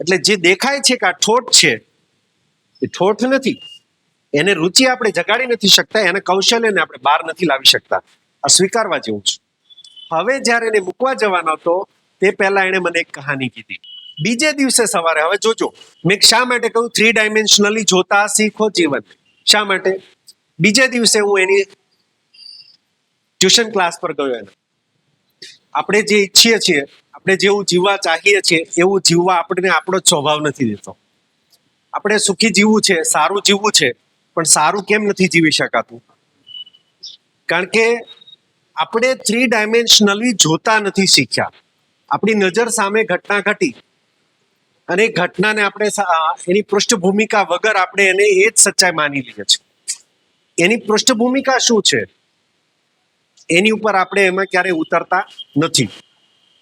એટલે જે દેખાય છે કે આ ઠોઠ છે, એ ઠોઠ નથી. એને રુચિ આપણે જગાડી નથી શકતા, એને કૌશલ્યને આપણે બહાર નથી લાવી શકતા. આ સ્વીકારવા જેવું છે. હવે જ્યારે એને મૂકવા જવાનો હતો, તે પહેલા એણે મને એક કહાની કીધી. બીજે દિવસે સવારે, હવે જોજો, મેં શા માટે કહ્યું થ્રી ડાયમેન્શનલી જોતા શીખો જીવન. શા માટે? બીજે દિવસે હું એની ટ્યુશન ક્લાસ પર ગયો એને. આપણે જે ઈચ્છીએ છીએ આપણે જેવું જીવવા ચાહીએ છીએ, એવું જીવવા આપણને આપણો સ્વભાવ નથી દેતો. આપણે સુખી જીવવું છે, સારું જીવવું છે, પણ સારું કેમ નથી જીવી શકાતું? કારણ કે આપણે થ્રી ડાયમેન્શનલી જોતા નથી શીખ્યા. આપણી નજર સામે ઘટના ઘટી અને એ ઘટનાને આપણે એની પૃષ્ઠભૂમિકા વગર આપણે એને એ જ સચ્ચાઈ માની લઈએ છીએ. એની પૃષ્ઠભૂમિકા શું છે? એની ઉપર આપણે એમાં ક્યારેય ઉતરતા નથી.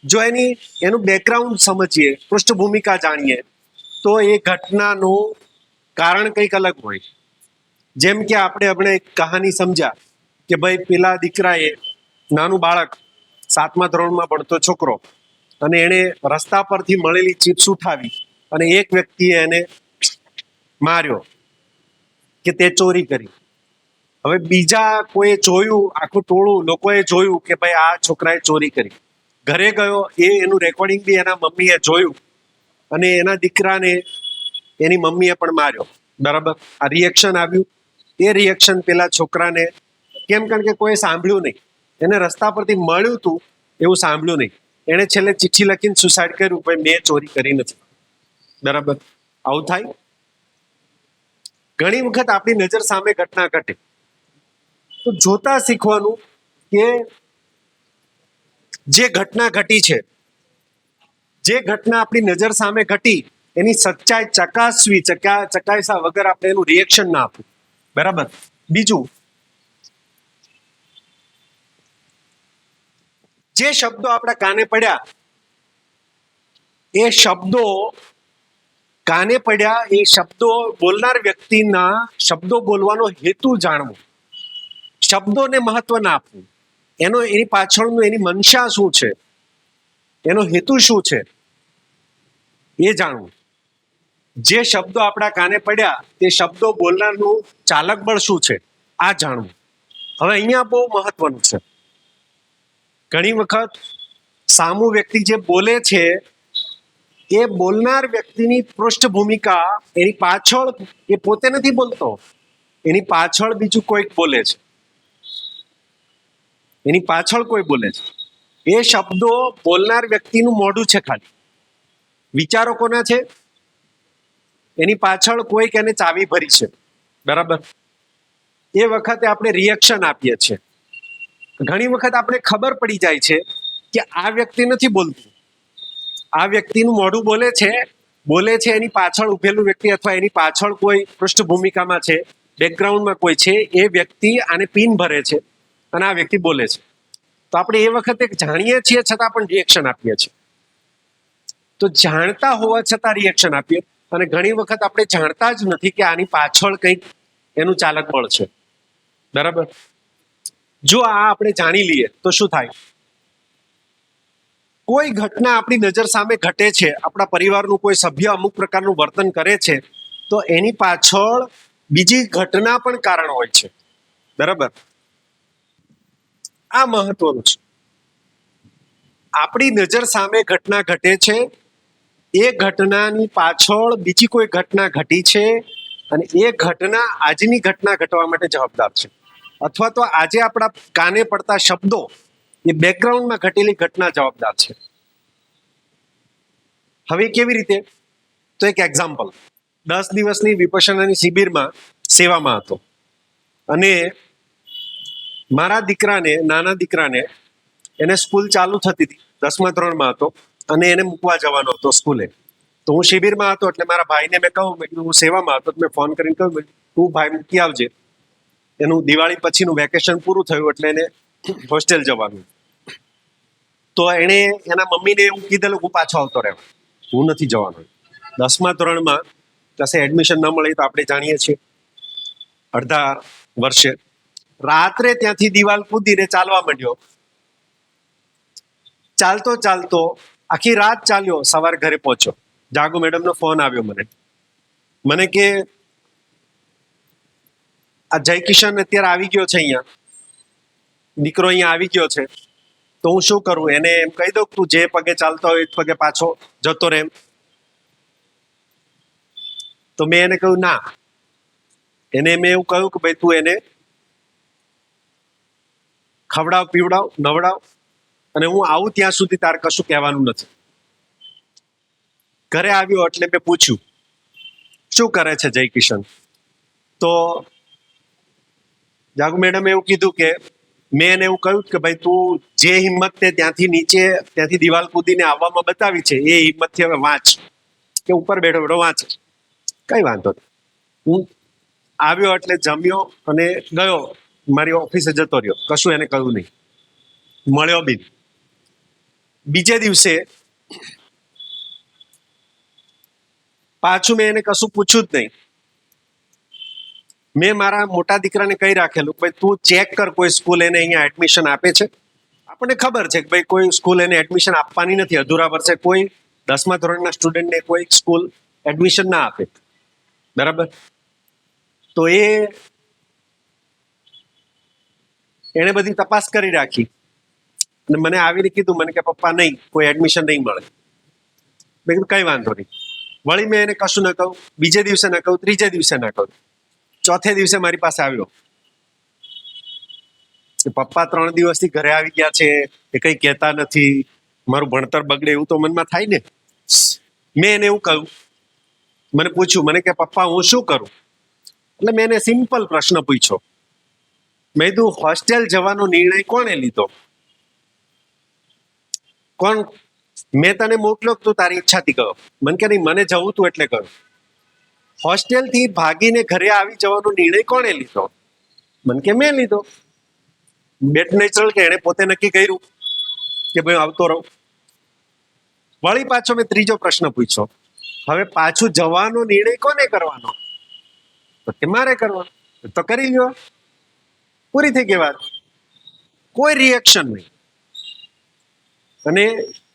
જો એની, એનું બેકગ્રાઉન્ડ સમજીએ, પૃષ્ઠભૂમિકા જાણીએ, તો એ ઘટનાનું કારણ કંઈક અલગ હોય. જેમ કે આપણે આપણે એક કહાની સમજ્યા કે ભાઈ પેલા દીકરાએ નાનું બાળક સાતમા ધોરણમાં ભણતો છોકરો અને એણે રસ્તા પરથી મળેલી ચિપ્સ ઉઠાવી અને એક વ્યક્તિએ એને માર્યો કે તે ચોરી કરી. હવે બીજા કોઈએ જોયું, આખું ટોળું લોકોએ જોયું કે ભાઈ આ છોકરાએ ચોરી કરી. ઘરે ગયો, એ એનું રેકોર્ડિંગ બી એના મમ્મીએ જોયું. અને એના દીકરાને એની મમ્મીએ પણ માર્યો. બરાબર? આ રિએક્શન આવ્યું. એ રિએક્શન પેલા છોકરાને કેમ? કારણ કે કોઈ સાંભળ્યું નહીં. એને રસ્તા પરથી મળ્યું હતું એવું સાંભળ્યું નહીં. એણે છેલ્લે ચિઠ્ઠી લખીને સુસાઇડ કર્યું. ભાઈ, મેં ચોરી કરી નથી. બરાબર? આવું થાય? ઘણી વખત આપણી નજર સામે ઘટના ઘટે. તો જોતા શીખવાનું કે જે ઘટના ઘટી છે, જે ઘટના આપણી નજર સામે ઘટી, એની સચ્ચાઈ ચકાસવી, ચકા ચકાસ્યા વગર આપણે એનું રિએક્શન ના આપવું. બરાબર? બીજું, જે શબ્દો આપણા કાને પડ્યા, એ શબ્દો કાને પડ્યા, એ શબ્દો બોલનાર વ્યક્તિના શબ્દો બોલવાનો હેતુ જાણવો. શબ્દોને મહત્વ ના આપવું. એનો એની પાછળનું એની મનશા શું છે? એનો હેતુ શું છે? એ જાણવું. જે શબ્દો આપણા કાને પડ્યા, તે શબ્દો બોલનારનું ચાલક બળ શું છે? આ જાણવું. હવે અહીંયા બહુ મહત્વનું છે. ઘણી વખત સામુ વ્યક્તિ જે બોલે છે, એ બોલનાર વ્યક્તિની પૃષ્ઠભૂમિકા એની પાછળ એ પોતે નથી બોલતો. એની પાછળ બીજું કોઈક બોલે છે. એની પાછળ કોઈ બોલે છે. એ શબ્દો બોલનાર વ્યક્તિનું મોઢું છે ખાલી. વિચારો કોના છે? એની પાછળ કોઈક એને ચાવી ભરી છે. બરાબર. એ વખતે આપણે રિએક્શન આપીએ છીએ. ઘણી વખત આપણે ખબર પડી જાય છે કે આ વ્યક્તિ નથી બોલતું. આ વ્યક્તિનું મોઢું બોલે છે બોલે છે એની પાછળ ઉભેલું વ્યક્તિ અથવા એની પાછળ કોઈ પૃષ્ઠભૂમિકામાં છે બેકગ્રાઉન્ડમાં કોઈ છે એ વ્યક્તિ આને પિન ભરે છે. અને આ વ્યક્તિ બોલે છે. તો આપણે એ વખતે જાણીએ છીએ છતાં પણ રિએક્શન આપીએ છીએ. તો જાણતા હોવા છતાં રિએક્શન આપીએ અને ઘણી વખત આપણે જાણતા જ નથી કે આની પાછળ કંઈક એનું ચાલક બળ છે. બરાબર? જો આ આપણે જાણી લઈએ, તો શું થાય? કોઈ ઘટના આપણી નજર સામે ઘટે છે, આપણા પરિવારનું કોઈ સભ્ય અમુક પ્રકારનું વર્તન કરે છે, તો એની પાછળ બીજી ઘટના પણ કારણ હોય છે. બરાબર? આ મહત્વનું છે. આપણી નજર સામે ઘટના ઘટે છે. એ ઘટનાની પાછળ બીજી કોઈ ઘટના ઘટી છે અને એ ઘટના આજની ઘટના ઘટવા માટે જવાબદાર છે. અથવા તો આજે આપણા કાને પડતા શબ્દો એ બેકગ્રાઉન્ડમાં ઘટેલી ઘટના જવાબદાર છે. હવે કેવી રીતે? તો એક એક્ઝામ્પલ દસ દિવસની વિપસનાની શિબિરમાં સેવામાં હતો. અને મારા દીકરાને, નાના દીકરાને એને સ્કૂલ ચાલુ થતી હતી, દસમા ધોરણમાં હતો અને એને મૂકવા જવાનો હતો સ્કૂલે. તો હું શિબિરમાં હતો એટલે મારા ભાઈને મેં કહું મેં હું સેવામાં હતો. મેં ફોન કરીને કહ્યું તું ભાઈ મૂકી આવજે. એનું દિવાળી પછીનું વેકેશન પૂરું થયું એટલે એને હોસ્ટેલ જવાનું. તો એણે એના મમ્મીને એવું કીધેલું હું પાછો આવતો રહેવા. હું નથી જવાનો. દસમા ધોરણમાં કશે એડમિશન ન મળે તો આપણે જાણીએ છીએ. અડધા વર્ષે રાત્રે ત્યાંથી દિવાલ કૂદીને ચાલવા માંડ્યો. ચાલતો ચાલતો આખી રાત ચાલ્યો સવાર ઘરે પહોંચ્યો. જાગુ મેડમનો ફોન આવ્યો મને. મને કે, આ જય કિશન અત્યારે આવી ગયો છે અહીંયા. દીકરો અહીંયા આવી ગયો છે. તો હું શું કરું? એને એમ કહી દઉં તું જે પગે ચાલતો હોય એ પગે પાછો જતો રહે તો મેં એને કહ્યું, ના. એને મેં એવું કહ્યું કે ભાઈ, તું એને ખવડાવ, પીવડાવ, નવડાવ અને હું આવું ત્યાં સુધી તારે કશું કહેવાનું નથી. ઘરે આવ્યો એટલે મેં પૂછ્યું, શું કરે છે જય કિશન તો જાગુ મેડમે એવું કીધું કે, મેં એને એવું કહ્યું કે ભાઈ તું જે હિંમત તે ત્યાંથી નીચે, ત્યાંથી દિવાલ કૂદીને આવવામાં બતાવી છે, એ હિંમતથી હવે વાંચ. કે ઉપર બેઠો બેઠો વાંચ. કઈ વાંધો નહીં. હું આવ્યો એટલે જમ્યો અને ગયો. મારી ઓફિસે જતો રહ્યો. કશું એને કહ્યું નહીં. મળ્યો બી. બીજે દિવસે પાછું મેં એને કશું પૂછ્યું જ નહીં. મેં મારા મોટા દીકરાને કહી રાખેલું ભાઈ તું ચેક કર કોઈ સ્કૂલ એને અહીંયા એડમિશન આપે છે. આપણને ખબર છે કે ભાઈ કોઈ સ્કૂલ એને એડમિશન આપવાની નથી. અધૂરા વર્ષે કોઈ દસમા ધોરણના સ્ટુડન્ટને કોઈ સ્કૂલ એડમિશન ના આપે. બરાબર? તો એ એણે બધી તપાસ કરી રાખી. અને મને આવીને કીધું, મને કે, પપ્પા, નહીં, કોઈ એડમિશન નહીં મળે. મેં કીધું, કઈ વાંધો નહીં. વળી મેં એને કશું ન કહું, બીજે દિવસે ન કહું, ત્રીજે દિવસે ન કહું. ચોથે દિવસે મારી પાસે આવ્યો. પપ્પા, ત્રણ દિવસથી ઘરે આવી ગયા છે, એ કઈ કહેતા નથી, મારું ભણતર બગડે એવું તો મનમાં થાય ને? મેં એને એવું કહ્યું. મને પૂછ્યું, મને કે, પપ્પા, હું શું કરું? એટલે મેં એને સિમ્પલ પ્રશ્ન પૂછ્યો. મેં કીધું હોસ્ટેલ જવાનો નિર્ણય કોણે લીધો? કોણ? મેં તને મોકલ્યો તો તારી ઈચ્છાથી ગયો મને કે નહીં, મને જવું તું એટલે ગયો હોસ્ટેલથી ભાગીને ઘરે આવી જવાનો નિર્ણય કોણે લીધો? મને કે મેં લીધો. બેટ નેચરલ કે એણે પોતે નક્કી કર્યું કે ભાઈ આવતો રહું? વળી પાછો મેં ત્રીજો પ્રશ્ન પૂછ્યો. હવે પાછું જવાનો નિર્ણય કોને કરવાનો? તો કે મારે કરવાનો. તો કરી લ્યો. પૂરી થઈ ગઈ વાત. કોઈ રિએક્શન નહીં. અને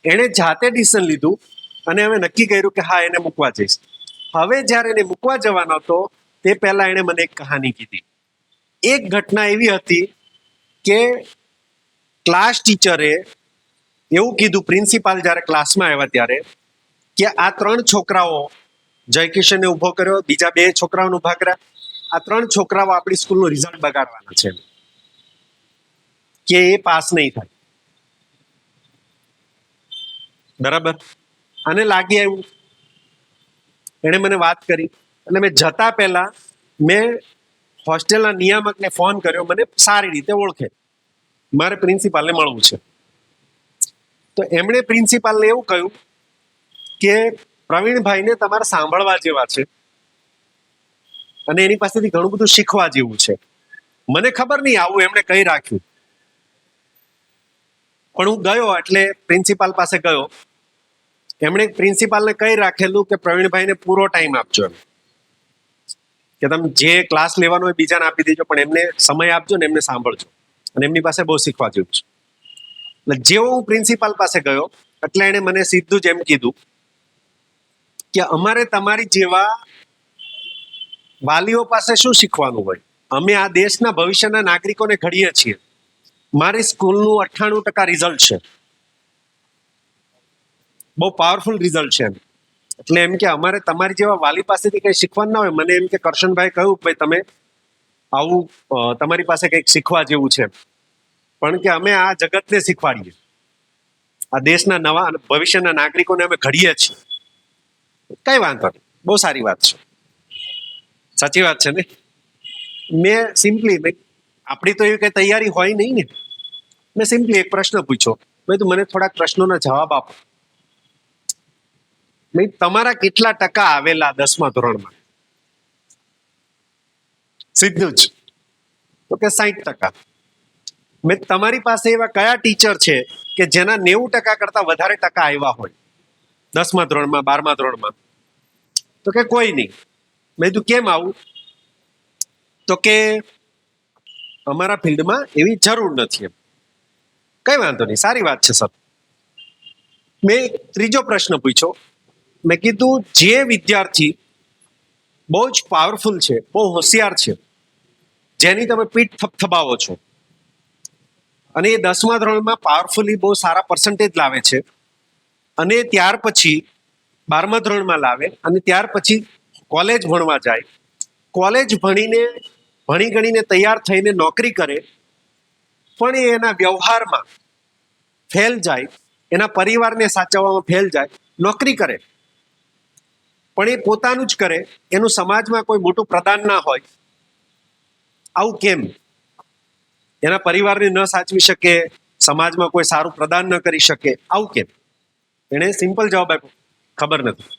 એણે જાતે ડિસિઝન લીધું અને હવે નક્કી કર્યું કે હા, એને મૂકવા જઈશ. હવે જ્યારે એને મૂકવા જવાનો હતો, તે પહેલા એણે મને એક કહાની કીધી. એક ઘટના એવી હતી કે ક્લાસ ટીચરે એવું કીધું પ્રિન્સિપાલ જ્યારે ક્લાસમાં આવ્યા ત્યારે, કે આ ત્રણ છોકરાઓ જયકિશને ઊભો કર્યો, બીજા બે છોકરાઓને ઊભા કર્યા. આ ત્રણ છોકરાઓ આપણી સ્કૂલનું રિઝલ્ટ બગાડવાના છે. કે એ પાસ નહીં થાય. બરાબર. આને લાગી આવ્યું. એણે મને વાત કરી. અને મેં જતા પહેલા મેં હોસ્ટેલના નિયામકને ફોન કર્યો. મને સારી રીતે ઓળખે. મારે પ્રિન્સિપાલને મળવું છે. તો એમણે પ્રિન્સિપાલને એવું કહ્યું કે પ્રવીણભાઈને તમારે સાંભળવા જેવા છે. અને એની પાસેથી ઘણું બધું શીખવા જેવું છે. મને ખબર નહીં આવું એમણે કહી રાખ્યું. પણ હું ગયો એટલે પ્રિન્સિપાલ પાસે ગયો. એમણે પ્રિન્સિપાલને કહી રાખેલું કે પ્રવીણભાઈને પૂરો ટાઈમ આપજો એમ. કે તમે જે ક્લાસ લેવાનો હોય બીજાને આપી દેજો, પણ એમને સમય આપજો ને એમને સાંભળજો. અને એમની પાસે બહુ શીખવા જેવું છે. એટલે જેવો હું પ્રિન્સિપાલ પાસે ગયો, એટલે એણે મને સીધું જ એમ કીધું કે અમારે તમારી જેવા વાલીઓ પાસે શું શીખવાનું હોય? અમે આ દેશના ભવિષ્યના નાગરિકોને ઘડીએ છીએ. મારી સ્કૂલનું અઠ્ઠાણું ટકા રિઝલ્ટ છે. બહુ પાવરફુલ રિઝલ્ટ છે એટલે એમ કે અમારે તમારી જેવા વાલી પાસેથી કંઈ શીખવાનું ના હોય. મને એમ કે કરશનભાઈ કહ્યું ભાઈ તમે આવું તમારી પાસે કંઈક શીખવા જેવું છે પણ કે અમે આ જગતને શીખવાડીએ. આ દેશના નવા ભવિષ્યના નાગરિકોને અમે ઘડીએ છીએ. કઈ વાંધો નહીં. બહુ સારી વાત છે. સાચી વાત છે ને? મેં સિમ્પલી આપણી તો એવી કઈ તૈયારી હોય નહીં ને. મેં સિમ્પલી એક પ્રશ્ન પૂછ્યો. મેં તું મને થોડાક પ્રશ્નોના જવાબ આપો. મેં તમારા કેટલા ટકા આવેલા દસમા ધોરણમાં? સીધું જ. તો કે સાહીઠ ટકા. મેં તમારી પાસે એવા કયા ટીચર છે કે જેના નેવું ટકા કરતા વધારે ટકા આવ્યા હોય? દસમા ધોરણમાં, બારમા ધોરણમાં? તો કે કોઈ નહીં. મેં કીધું, કેમ આવું? તો કે, અમારા ફિલ્ડમાં એવી જરૂર નથી એમ. કઈ વાંધો નહીં, સારી વાત છે, સર. મેં ત્રીજો પ્રશ્ન પૂછ્યો. મેં કીધું, જે વિદ્યાર્થી બહુ જ પાવરફુલ છે, બહુ હોશિયાર છે, જેની તમે પીઠ થપથપાવો છો અને એ દસમા ધોરણમાં પાવરફુલી બહુ સારા પર્સન્ટેજ લાવે છે અને ત્યાર પછી બારમા ધોરણમાં લાવે અને ત્યાર પછી કોલેજ ભણવા જાય, કોલેજ ભણીને, ભણી ગણીને તૈયાર થઈને નોકરી કરે, પણ એ એના વ્યવહારમાં ફેલ જાય, એના પરિવારને સાચવવામાં ફેલ જાય, નોકરી કરે. પણ એ પોતાનું જ કરે, એનું સમાજમાં કોઈ મોટું પ્રદાન ના હોય, આવું કેમ? એના પરિવારને ન સાચવી શકે, સમાજમાં કોઈ સારું પ્રદાન ન કરી શકે, આવું કેમ? એણે સિમ્પલ જવાબ આપ્યો, ખબર નથી.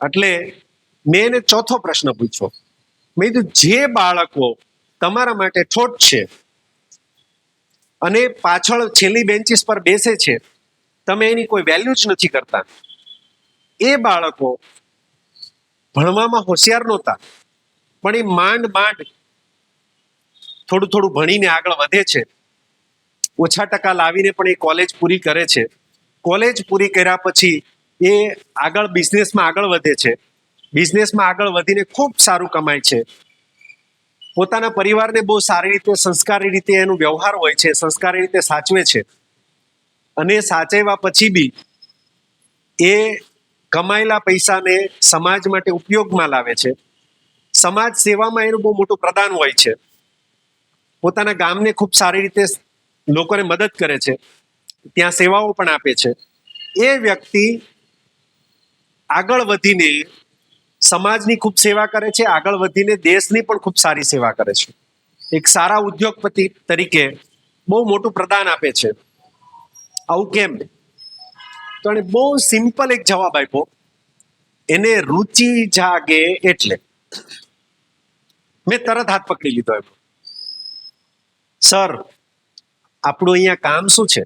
એટલે મેં એને ચોથો પ્રશ્ન પૂછ્યો. મેં કીધું, જે બાળકો તમારા માટે ઠોટ છે અને પાછળ છેલ્લી બેન્ચીસ પર બેસે છે, તમે એની કોઈ વેલ્યુ જ નથી કરતા. એ બાળકો ભણવામાં હોશિયાર નહોતા, પણ એ માંડ માંડ થોડું થોડું ભણીને આગળ વધે છે. ઓછા ટકા લાવીને પણ એ કોલેજ પૂરી કરે છે. કોલેજ પૂરી કર્યા પછી એ આગળ બિઝનેસમાં આગળ વધે છે. બિઝનેસમાં આગળ વધીને ખૂબ સારું કમાય છે. પોતાના પરિવારને બહુ સારી રીતે, સંસ્કારી રીતે એનું વ્યવહાર હોય છે, સંસ્કારી રીતે સાચવે છે. અને સાચવ્યા પછી બી એ કમાયેલા પૈસાને સમાજ માટે ઉપયોગમાં લાવે છે. સમાજ સેવામાં એનું બહુ મોટું પ્રદાન હોય છે. પોતાના ગામને ખૂબ સારી રીતે લોકોને મદદ કરે છે. ત્યાં સેવાઓ પણ આપે છે. એ વ્યક્તિ આગળ વધીને સમાજની ખૂબ સેવા કરે છે, આગળ વધીને દેશની પણ ખૂબ સારી સેવા કરે છે. એક સારા ઉદ્યોગપતિ તરીકે બહુ મોટું પ્રદાન આપે છે. આવું કેમ? તો એને બહુ સિમ્પલ એક જવાબ આપ્યો. એને રુચિ જાગે એટલે. મેં તરત હાથ પકડી લીધો એમ. સર, આપણું અહીંયા કામ શું છે?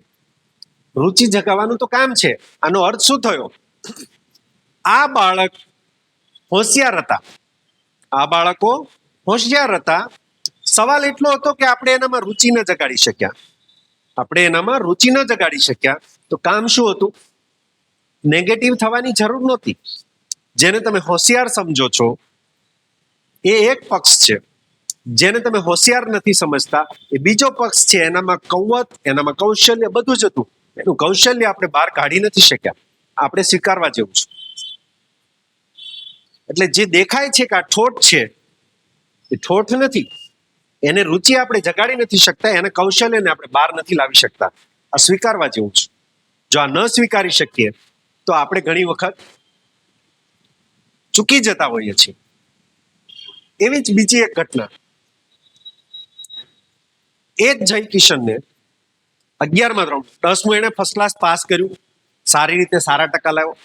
રુચિ જગાવવાનું તો કામ છે. આનો અર્થ શું થયો? આ બાળક હોશિયાર હતા. આ બાળકો હોશિયાર હતા. સવાલ એટલો હતો કે આપણે એનામાં રુચિ ન જગાડી શક્યા. આપણે એનામાં રુચિ ન જગાડી શક્યા. તો કામ શું હતું? નેગેટિવ થવાની જરૂર નહોતી. જેને તમે હોશિયાર સમજો છો, એ એક પક્ષ છે. જેને તમે હોશિયાર નથી સમજતા, એ બીજો પક્ષ છે. એનામાં કૌવત, એનામાં કૌશલ્ય બધું જ હતું. એનું કૌશલ્ય આપણે બહાર કાઢી નથી શક્યા. આપણે સ્વીકારવા જેવું છે. એટલે જે દેખાય છે કે આ ઠોઠ છે, એ ઠોઠ નથી. એને રુચિ આપણે જગાડી નથી શકતા, એને કૌશલ્યને આપણે બહાર નથી લાવી શકતા. આ સ્વીકારવા જેવું છે. જો આ ન સ્વીકારી શકીએ, તો આપણે ઘણી વખત ચૂકી જતા હોઈએ છીએ. એવી જ બીજી એક ઘટના. એ જ જય કિશનને અગિયારમાં ધોરણ દસમું એને ફર્સ્ટ ક્લાસ પાસ કર્યું. સારી રીતે સારા ટકા લાવ્યો.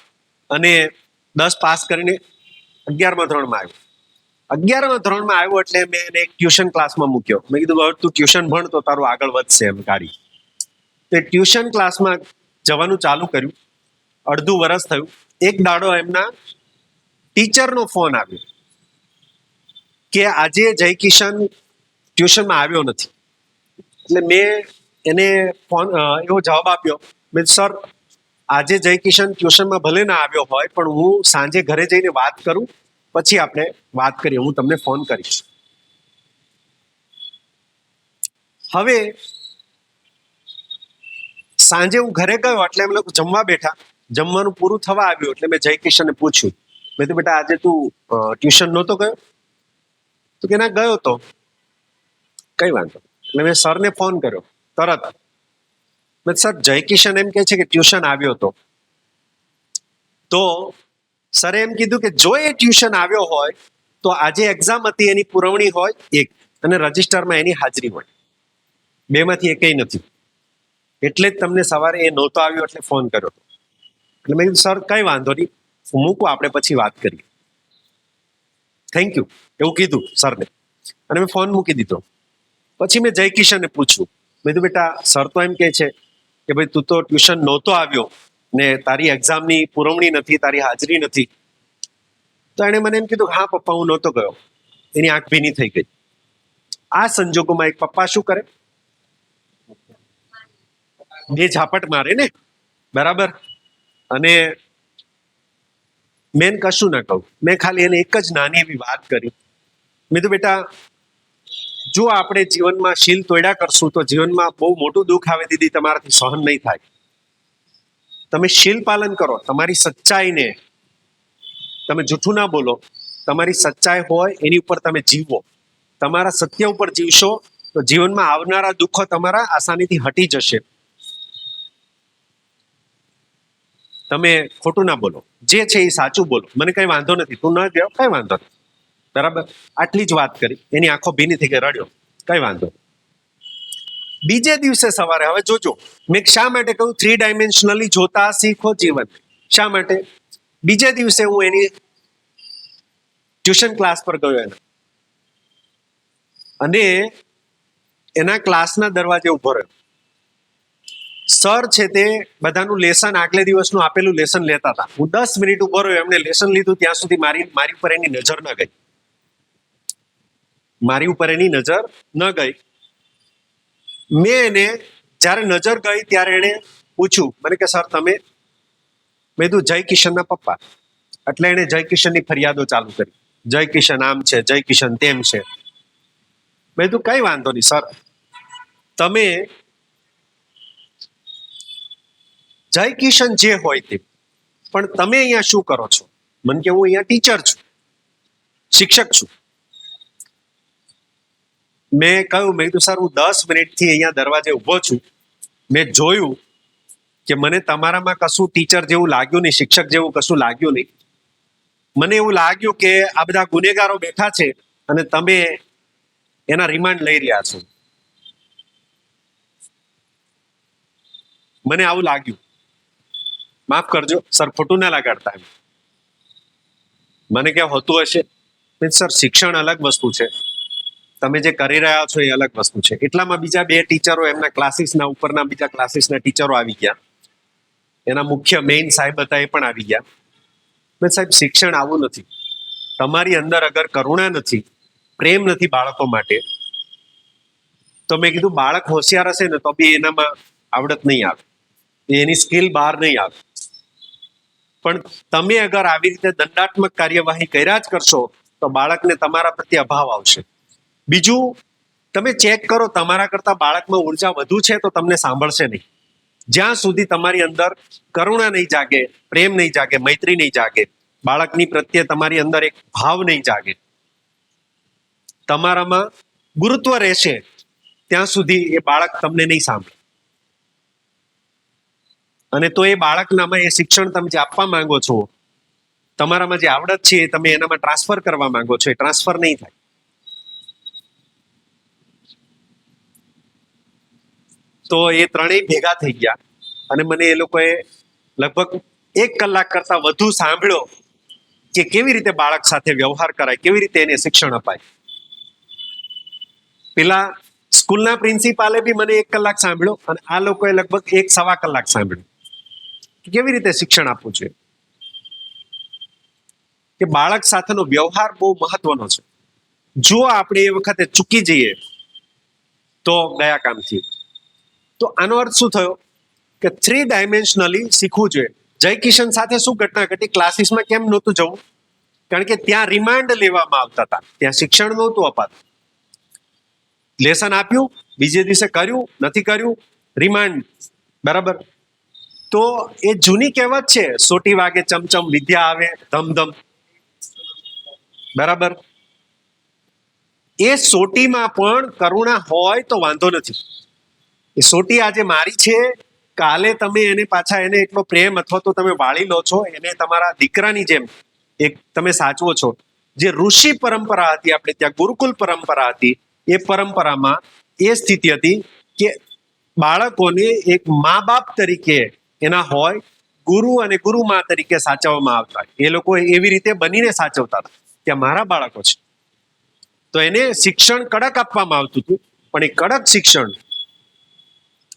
અને દસ પાસ કરીને અગિયારમાં ધોરણમાં આવ્યો. અગિયારમાં ધોરણમાં આવ્યો એટલે મેં એને એક ટ્યુશન ક્લાસમાં મૂક્યો. મેં કીધું તું ટ્યુશન ભણ તો તારું આગળ વધશે એમ ગાડી. તે ટ્યુશન ક્લાસમાં જવાનું ચાલુ કર્યું. અડધું વર્ષ થયું. એક દાડો એમના ટીચરનો ફોન આવ્યો કે આજે જય કિશન ટ્યુશનમાં આવ્યો નથી. એટલે મેં એને ફોન એવો જવાબ આપ્યો. મેં સર આજે જય કિશન ટ્યુશનમાં ભલે ના આવ્યો હોય, પણ હું સાંજે ઘરે જઈને વાત કરું, પછી આપણે વાત કરીએ. હું તમને ફોન કરીશ. હવે સાંજે હું ઘરે ગયો એટલે એમ લોકો જમવા બેઠા. જમવાનું પૂરું થવા આવ્યું એટલે મેં જય કિશનને પૂછ્યું. મેં તો બેટા, આજે તું ટ્યુશન નહોતો ગયો? તો કે ના, ગયો તો. કઈ વાંધો એટલે મેં સરને ફોન કર્યો. તરત સર જય કિશન એમ કહે છે કે ટ્યુશન આવ્યો હતો. તો સરે એમ કીધું કે જો એ ટ્યુશન આવ્યો હોય, તો આજે એક્ઝામ હતી, એની પુરવણી હોય એક, અને રજિસ્ટરમાં એની હાજરી હોય. બેમાંથી એકેય નથી. એટલે જ તમને સવારે એ નહોતો આવ્યો, એટલે ફોન કર્યો હતો. એટલે મેં કીધું, સર, કઈ વાંધો નહીં, મૂકો, આપણે પછી વાત કરીએ. થેન્ક યુ એવું કીધું સરને. અને મેં ફોન મૂકી દીધો. પછી મેં જય કિશનને પૂછ્યું. મેં કીધું, બેટા, સર તો એમ કહે છે કે ભાઈ તું તો ટ્યુશન નહોતો આવ્યો ને તારી એક્ઝામની પુરવણી નથી, તારી હાજરી નથી. તો એણે મને એમ કીધું હા, પપ્પા, હું નહોતો ગયો. એની આંખ ભીની થઈ ગઈ. આ સંજોગોમાં એક પપ્પા શું કરે? બે ઝાપટ મારે ને? બરાબર? અને મેં કશું ના કહું. મેં ખાલી એને એક જ નાની એવી વાત કરી. મેં તો બેટા જો આપણે જીવનમાં શીલ તોડ્યા કરશું, તો જીવનમાં બહુ મોટું દુઃખ આવે દીદી, તમારાથી સહન નહીં થાય. તમે શીલ પાલન કરો, તમારી સચ્ચાઈને તમે જૂઠું ના બોલો. તમારી સચ્ચાઈ હોય, એની ઉપર તમે જીવો. તમારા સત્ય ઉપર જીવશો, તો જીવનમાં આવનારા દુઃખો તમારા આસાનીથી હટી જશે. તમે ખોટું ના બોલો. જે છે એ સાચું બોલો. મને કઈ વાંધો નથી. તું ન ગયો કઈ વાંધો નથી. બરાબર? આટલી જ વાત કરી. એની આંખો ભીની થઈ ગઈ, રડ્યો. કઈ વાંધો. બીજે દિવસે સવારે, હવે જોજો. મેં શા માટે કહ્યું? થ્રી ડાયમેન્શનલી જોતા શીખો જીવન. શા માટે? બીજે દિવસે હું એની ટ્યુશન ક્લાસ પર ગયો એના. અને એના ક્લાસના દરવાજે ઊભો રહ્યો. સર છે તે બધાનું લેસન આગલે દિવસનું આપેલું લેસન લેતા હતા. હું દસ મિનિટ ઊભો રહ્યો એમને લેસન લીધું, ત્યાં સુધી મારી મારી ઉપર એની નજર ન ગઈ. મારી ઉપર એની નજર ન ગઈ. મેં એને જ્યારે નજર ગઈ ત્યારે એણે પૂછ્યું, મને કે, સર, તમે મેં કીધું, જય કિશનના પપ્પા. એટલે એણે જય કિશનની ફરિયાદો ચાલુ કરી. જય કિશન આમ છે, જય કિશન તેમ છે. મેં કીધું, કઈ વાંધો નહીં, સર. તમે જય કિશન જે હોય તે, પણ તમે અહીંયા શું કરો છો? મને કે, હું અહીંયા ટીચર છું, શિક્ષક છું. મેં કહ્યું, મેં કીધું, સર, હું દસ મિનિટથી અહીંયા દરવાજે ઊભો છું. મેં જોયું કે મને તમારામાં કશું ટીચર જેવું લાગ્યું નહીં, શિક્ષક જેવું કશું લાગ્યું નહીં. મને એવું લાગ્યું કે આ બધા ગુનેગારો બેઠા છે અને તમે એના રિમાન્ડ લઈ રહ્યા છો. મને આવું લાગ્યું. માફ કરજો, સર, ખોટું ના લગાડતા મને ક્યાં હોતું હશે? સર, શિક્ષણ અલગ વસ્તુ છે. તમે જે કરી રહ્યા છો એ અલગ વસ્તુ છે. એટલામાં બીજા બે ટીચરો એમના ક્લાસીસના ઉપરના બીજા ક્લાસીસના ટીચરો આવી ગયા. એના મુખ્ય મેઇન સાહેબ હતા એ પણ આવી ગયા. મેં સાહેબ, શિક્ષણ આવું નથી. તમારી અંદર અગર કરુણા નથી, પ્રેમ નથી બાળકો માટે, તો મેં કીધું, બાળક હોશિયાર હશે ને તો બી એનામાં આવડત નહીં આવે. એની સ્કિલ બહાર નહીં આવે. પણ તમે અગર આવી રીતે દંડાત્મક કાર્યવાહી કર્યા જ કરશો, તો બાળકને તમારા પ્રત્યે અભાવ આવશે. બીજું, તમે ચેક કરો, તમારા કરતા બાળકમાં ઊર્જા વધુ છે તો તમને સાંભળશે નહીં. જ્યાં સુધી તમારી અંદર કરુણા નહીં જાગે, પ્રેમ નહીં જાગે, મૈત્રી નહીં જાગે, બાળકની પ્રત્યે તમારી અંદર એક ભાવ નહીં જાગે, તમારામાં ગુરુત્વ રહેશે, ત્યાં સુધી એ બાળક તમને નહીં સાંભળે. અને તો એ બાળકનામાં એ શિક્ષણ તમે જે આપવા માંગો છો, તમારામાં જે આવડત છે એ તમે એનામાં ટ્રાન્સફર કરવા માંગો છો, એ ટ્રાન્સફર નહીં થાય. તો એ ત્રણેય ભેગા થઈ ગયા. અને મને એ લોકોએ લગભગ એક કલાક કરતા વધુ સાંભળ્યો કે કેવી રીતે બાળક સાથે વ્યવહાર કરાય, કેવી રીતે એને શિક્ષણ અપાય. પેલા સ્કૂલના પ્રિન્સિપાલે બી મને એક કલાક સાંભળ્યો અને આ લોકોએ લગભગ એક સવા કલાક સાંભળ્યું કેવી રીતે શિક્ષણ આપવું છે કે બાળક સાથેનો વ્યવહાર બહુ મહત્વનો છે. જો આપણે એ વખતે ચૂકી જઈએ, તો ગયા કામથી તો આનો અર્થ શું થયો? કે થ્રી ડાયમેન્શનલી શીખવું જોઈએ. જય કિશન સાથે શું ઘટના ઘટી? ક્લાસીસમાં કેમ નહોતું જવું? કારણ કે ત્યાં રિમાન્ડ લેવામાં આવતા હતા. ત્યાં શિક્ષણ નહોતું અપાતું. લેસન આપ્યું, બીજે દિવસે કર્યું, નથી કર્યું રિમાન્ડ બરાબર? તો એ જૂની કહેવત છે, સોટી વાગે ચમચમ, વિદ્યા આવે ધમધમ બરાબર? એ સોટીમાં પણ કરુણા હોય તો વાંધો નથી. એ સોટી આજે મારી છે, કાલે તમે એને પાછા એને એટલો પ્રેમ અથવા તો તમે વાળી લો છો, એને તમારા દીકરાની જેમ એક તમે સાચવો છો. જે ઋષિ પરંપરા હતી આપણે ત્યાં, ગુરુકુલ પરંપરા હતી, એ પરંપરામાં એ સ્થિતિ હતી કે બાળકોને એક મા બાપ તરીકે એના હોય, ગુરુ અને ગુરુમા તરીકે સાચવવામાં આવતા. એ લોકો એવી રીતે બનીને સાચવતા હતા કે મારા બાળકો છે. તો એને શિક્ષણ કડક આપવામાં આવતું હતું, પણ એ કડક શિક્ષણ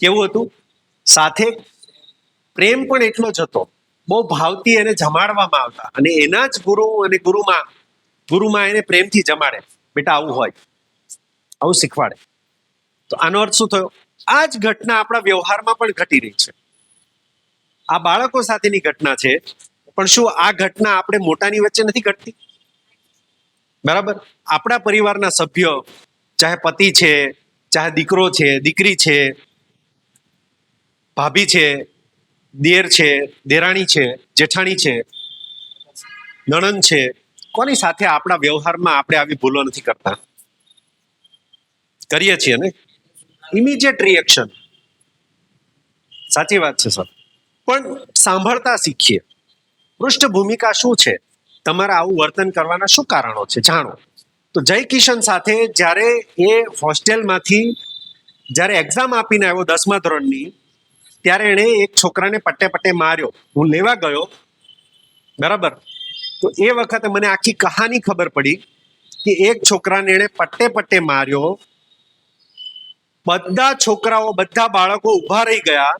કેવું હતું? સાથે પ્રેમ પણ એટલો જ હતો. બહુ ભાવથી એને જમાડવામાં આવતા. અને એના જ ગુરુ અને ગુરુમાં ગુરુમાં એને પ્રેમથી જમાડે. બેટા, આવું હોય. આવું શીખવાડે. તો આનો અર્થ શું થયો? આ જ ઘટના આપણા વ્યવહારમાં પણ ઘટી રહી છે. આ બાળકો સાથેની ઘટના છે. પણ શું આ ઘટના આપણે મોટાની વચ્ચે નથી ઘટતી? બરાબર? આપણા પરિવારના સભ્યો, ચાહે પતિ છે, ચાહે દીકરો છે, દીકરી છે ભાભી છે, દેર છે, દેરાણી છે, જેઠાણી છે, નણંદ છે, કોની સાથે આપણા વ્યવહારમાં આપણે આવી ભૂલો નથી કરતા? કરીએ છીએ ને? ઇમિડિયેટ રિએક્શન સાચી વાત છે સર પણ સાંભળતા શીખીએ. પૃષ્ઠભૂમિકા શું છે? તમારા આવું વર્તન કરવાના શું કારણો છે? જાણો. તો જય કિશન સાથે જ્યારે એ હોસ્ટેલમાંથી જ્યારે એક્ઝામ આપીને આવ્યો દસમા ધોરણની ત્યારે એણે એક છોકરાને પટ્ટે પટ્ટે માર્યો. હું લેવા ગયો. બરાબર? તો એ વખતે મને આખી કહાની ખબર પડી કે એક છોકરાને એણે પટ્ટે પટ્ટે માર્યો. બધા છોકરાઓ, બધા બાળકો ઊભા રહી ગયા.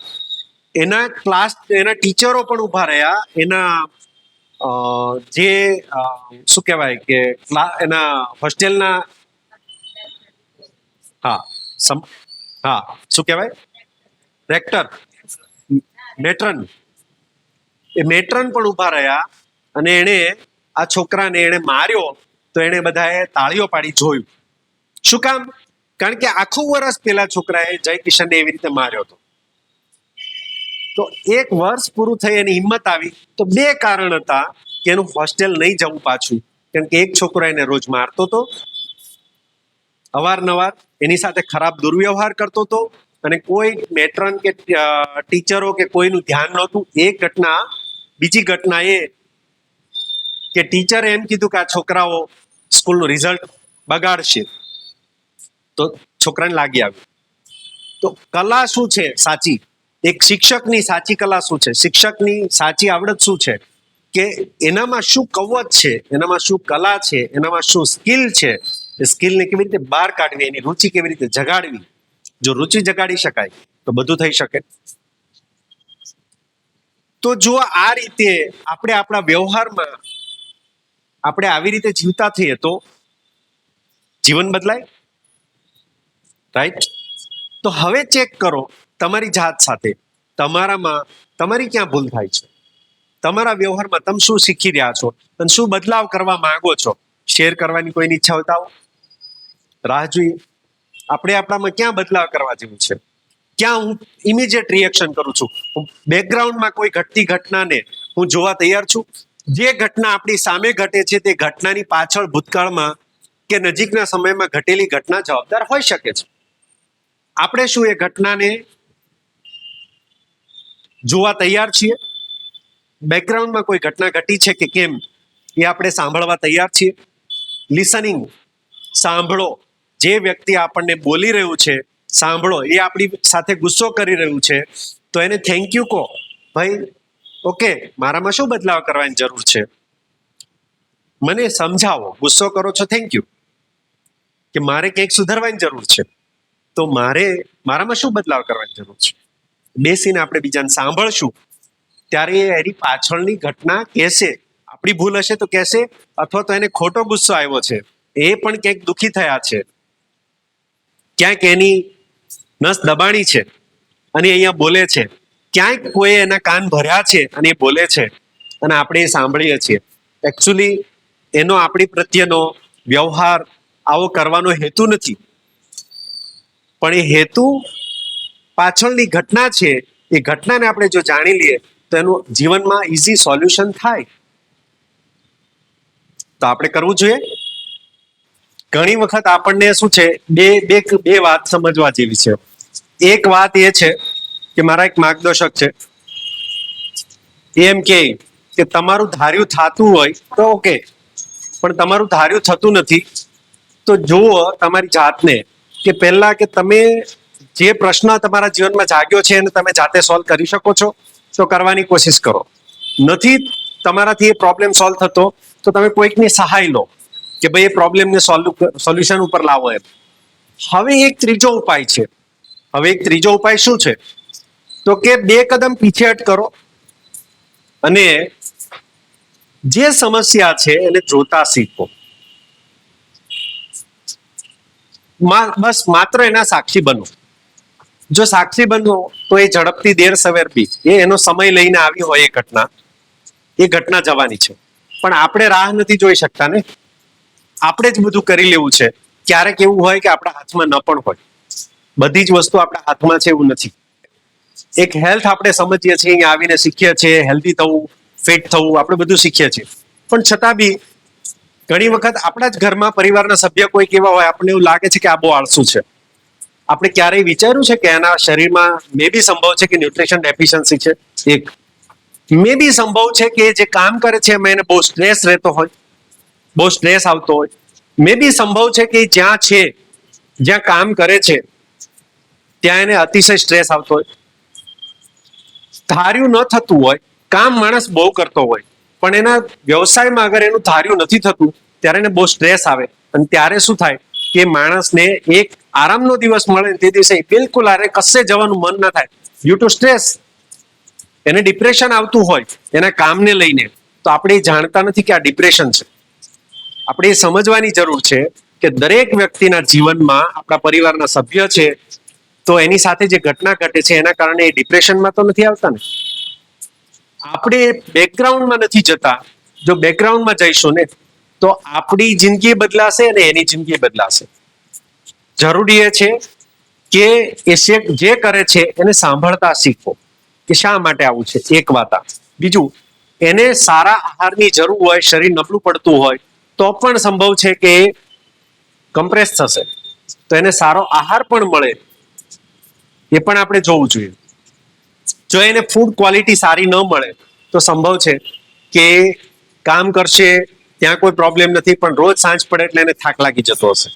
એના ક્લાસ, એના ટીચરો પણ ઊભા રહ્યા. એના જે શું કહેવાય કે એના હોસ્ટેલના હા હા, શું કહેવાય? રેક્ટર. મેટ્રન. એ મેટ્રન પણ ઊભા રહ્યા અને એણે આ છોકરાને એણે માર્યો તો એણે બધાએ તાળીઓ પાડી જોયું. શું કામ? કારણ કે આખું વર્ષ પેલા છોકરાએ જય કિશનને એવી રીતે માર્યો હતો. તો એક વર્ષ પૂરું થઈ એની હિંમત આવી તો બે કારણ હતા કે એનું હોસ્ટેલ નહીં જવું પાછું. કેમ કે એક છોકરો એને રોજ મારતો હતો. અવારનવાર એની સાથે ખરાબ દુર્વ્યવહાર કરતો હતો. અને કોઈ મેટ્રન કે ટીચરો કે કોઈનું ધ્યાન નહોતું, એ ઘટના, બીજી ઘટના એ કે ટીચરે એમ કીધું કે આ છોકરાઓ સ્કૂલનું રિઝલ્ટ બગાડશે. તો છોકરાને લાગી આવ્યું. તો કલા શું છે સાચી? એક શિક્ષકની સાચી કલા શું છે? શિક્ષકની સાચી આવડત શું છે? કે એનામાં શું કવચ છે? એનામાં શું કલા છે? એનામાં શું સ્કિલ છે? એ સ્કિલને કેવી રીતે બહાર કાઢવી? એની રુચિ કેવી રીતે જગાડવી? જો રુચિ જગાડી શકાય, તો બધું થઈ શકે. તો જો આ રીતે આપણે આપણા વ્યવહારમાં આપણે આવી રીતે જીવતા થઈએ તો જીવન બદલાય? રાઈટ તો હવે ચેક કરો તમારી જાત સાથે. તમારામાં, તમારી ક્યાં ભૂલ થાય છે? તમારા વ્યવહારમાં તમે શું શીખી રહ્યા છો? અને શું બદલાવ કરવા માંગો છો? શેર કરવાની કોઈની ઈચ્છા હોય તો રાહ જોઈએ. આપણે આપણામાં ક્યાં બદલાવ કરવા જેવું છે? ક્યાં હું ઇમિડિયેટ રિએક્શન કરું છું? હું બેકગ્રાઉન્ડમાં કોઈ ઘટતી ઘટનાને હું જોવા તૈયાર છું? જે ઘટના આપણી સામે ઘટે છે તે ઘટનાની પાછળ ભૂતકાળમાં કે નજીકના સમયમાં ઘટેલી ઘટના જવાબદાર હોઈ શકે છે. આપણે શું એ ઘટનાને જોવા તૈયાર છીએ? બેકગ્રાઉન્ડમાં કોઈ ઘટના ઘટી છે કે કેમ? એ આપણે સાંભળવા તૈયાર છીએ. લિસનિંગ સાંભળો. જે વ્યક્તિ આપણને બોલી રહ્યું છે, સાંભળો, એ આપણી સાથે ગુસ્સો કરી રહ્યું છે, તો એને થેન્ક યુ કહો. ભાઈ ઓકે મારામાં શું બદલાવ કરવાની જરૂર છે? મને સમજાવો, ગુસ્સો કરો છો થેન્ક યુ કે મારે કંઈક સુધારવાની જરૂર છે. તો મારે, મારામાં શું બદલાવ કરવાની જરૂર છે? બેસીને આપણે બીજાને સાંભળશું. ત્યારે એ એની પાછળની ઘટના કહેશે. આપણી ભૂલ હશે તો કહેશે, અથવા તો એને ખોટો ગુસ્સો આવ્યો છે. એ પણ ક્યાંક દુઃખી થયા છે. ક્યાંક એની નસ દબાણી છે અને અહીંયા બોલે છે. ક્યાંક કોઈ એના કાન ભર્યા છે અને એ બોલે છે અને આપણે એ સાંભળીએ છીએ. એકચ્યુઅલી એનો આપણી પ્રત્યેનો વ્યવહાર આવો કરવાનો હેતુ નથી. પણ એ હેતુ પાછળની ઘટના છે. એ ઘટનાને આપણે જો જાણી લઈએ, તો એનું જીવનમાં ઇઝી સોલ્યુશન થાય. તો આપણે કરવું જોઈએ? ઘણી વખત આપણને શું છે, બે બે બે વાત સમજવા જેવી છે. એક વાત એ છે કે મારા એક માર્ગદર્શક છે. એમ કે કે તમારું ધાર્યું થતું હોય તો ઓકે પણ તમારું ધાર્યું થતું નથી, તો જુઓ તમારી જાતને કે પહેલા કે તમે જે પ્રશ્ન તમારા જીવનમાં જાગ્યો છે એને તમે જાતે સોલ્વ કરી શકો છો, તો કરવાની કોશિશ કરો. નથી તમારાથી એ પ્રોબ્લેમ સોલ્વ થતો, તો તમે કોઈકની સહાય લો. કે ભાઈ એ પ્રોબ્લેમને સોલ્યુશન ઉપર લાવો એમ. હવે એક ત્રીજો ઉપાય છે. હવે એક ત્રીજો ઉપાય શું છે? તો કે બે કદમ પીછેહટ કરો અને જે સમસ્યા છે એને જોતા શીખો. બસ માત્ર એના સાક્ષી બનો. જો સાક્ષી બનો તો એ ઝડપથી દેર સવેર બી. એ એનો સમય લઈને આવી હોય એ ઘટના. એ ઘટના જવાની છે. પણ આપણે રાહ નથી જોઈ શકતા ને? આપણે જ બધું કરી લેવું છે. ક્યારેક એવું હોય કે આપણા હાથમાં ન પણ હોય. બધી જ વસ્તુ આપણા હાથમાં છે એવું નથી. એક હેલ્થ આપણે સમજીએ છીએ, અહીંયા આવીને શીખીએ છીએ હેલ્ધી થવું ફિટ થવું, આપણે બધું શીખીએ છીએ. પણ છતાં બી ઘણી વખત આપણા જ ઘરમાં પરિવારના સભ્ય કોઈ કેવા હોય, આપણને એવું લાગે છે કે આ બહુ આળસુ છે. આપણે ક્યારેય વિચાર્યું છે કે એના શરીરમાં મે બી સંભવ છે કે ન્યુટ્રિશન ડેફિશિયન્સી છે? એક. મે બી સંભવ છે કે જે કામ કરે છે એમાં એને બહુ સ્ટ્રેસ રહેતો હોય. બહુ સ્ટ્રેસ આવતો હોય. મે બી સંભવ છે કે જ્યાં છે, જ્યાં કામ કરે છે, ત્યાં એને અતિશય સ્ટ્રેસ આવતો હોય. ધાર્યું ન થતું હોય, કામ માણસ બહુ કરતો હોય, પણ એના વ્યવસાયમાં અગર એનું ધાર્યું નથી થતું, ત્યારે એને બહુ સ્ટ્રેસ આવે. અને ત્યારે શું થાય કે માણસને એક આરામનો દિવસ મળે તે દિવસે બિલકુલ આરે કશે જવાનું મન ના થાય. ડ્યુ ટુ સ્ટ્રેસ એને ડિપ્રેશન આવતું હોય, એના કામને લઈને. તો આપણે જાણતા નથી કે આ ડિપ્રેશન છે. આપણે સમજવાની જરૂર છે કે દરેક વ્યક્તિના જીવનમાં આપણા પરિવારના સભ્ય છે, તો એની સાથે જે ઘટના ઘટે છે, એના કારણે એ ડિપ્રેશનમાં તો નથી આવતા ને? આપણે બેકગ્રાઉન્ડમાં નથી જતા. જો બેકગ્રાઉન્ડમાં જઈશું ને, તો આપણી જિંદગી બદલાશે અને એની જિંદગી બદલાશે. જરૂરી એ છે કે એ જે કરે છે, એને સાંભળતા શીખો કે શા માટે આવું છે? એક વાત બીજું, એને સારા આહારની જરૂર હોય, શરીર નબળું પડતું હોય તો પણ સંભવ છે કે કમ્પ્રેસ થશે. તો એને સારો આહાર પણ મળે. એ પણ આપણે જોવું જોઈએ. જો એને ફૂડ ક્વોલિટી સારી ન મળે તો સંભવ છે કે કામ કરશે ત્યાં કોઈ પ્રોબ્લેમ નથી પણ રોજ સાંજ પડે એટલે એને થાક લાગી જતો હશે.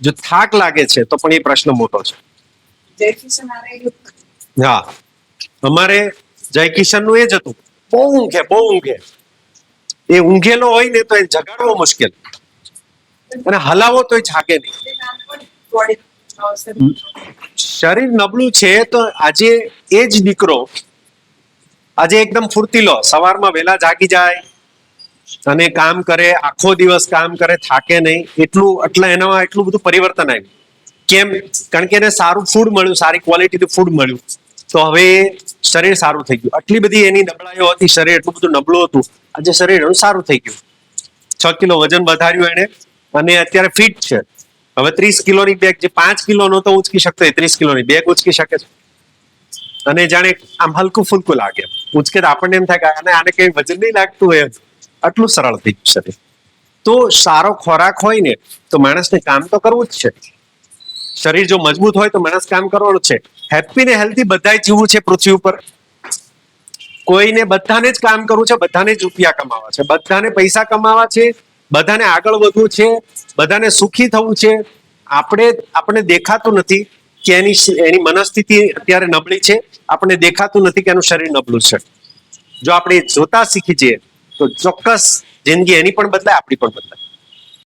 જો થાક લાગે છે તો પણ એ પ્રશ્ન મોટો છે. કિશન હા. અમારે જય કિશનનું એ જ હતું. બહુ ઊંઘે બહુ ઊંઘે. એ ઊંઘેલો હોય ને તો એ જગાડવો મુશ્કેલ. અને હલાવો તો એ જાગે નહીં. શરીર નબળું છે તો આજે એ જ દીકરો આજે એકદમ ફૂર્તીલો સવારમાં વહેલા જાગી જાય અને કામ કરે, આખો દિવસ કામ કરે, થાકે નહીં. એટલું, એટલે એનામાં એટલું બધું પરિવર્તન આવ્યું. કેમ? કારણ કે એને સારું ફૂડ મળ્યું, સારી ક્વોલિટીનું ફૂડ મળ્યું. તો હવે શરીર સારું થઈ ગયું. આટલી બધી એની નબળાઈઓ હતી, શરીર એટલું બધું નબળું હતું. આજે શરીર એનું સારું થઈ ગયું. છ કિલો વજન વધાર્યું એને અને અત્યારે ફિટ છે. હવે ત્રીસ કિલોની બેગ જે પાંચ કિલો નહોતો ઉચકી શકતો ત્રીસ કિલોની બેગ ઉચકી શકે છે. અને જાણે આમ હલકું ફૂલકું લાગે. ઉચકે તો આપણને એમ થાય કે આને આને કઈ વજન નહીં લાગતું હોય. આટલું સરળ થઈ ગયું શરીર. તો સારો ખોરાક હોય ને, તો માણસને કામ તો કરવું જ છે. શરીર જો મજબૂત હોય તો માણસ કામ કરવાનું છે. હેપી ને હેલ્ધી બધાય જીવવું છે પૃથ્વી ઉપર. કોઈને બધાને જ કામ કરવું છે, બધાને જ રૂપિયા કમાવા છે. બધાને પૈસા કમાવા છે, બધાને આગળ વધવું છે, બધાને સુખી થવું છે. આપણે આપણે દેખાતું નથી કે એની એની મનસ્થિતિ અત્યારે નબળી છે. આપણને દેખાતું નથી કે એનું શરીર નબળું છે. જો આપણે જોતા શીખી જઈએ, તો ચોક્કસ જિંદગી એની પણ બદલાય, આપણી પણ બદલાય.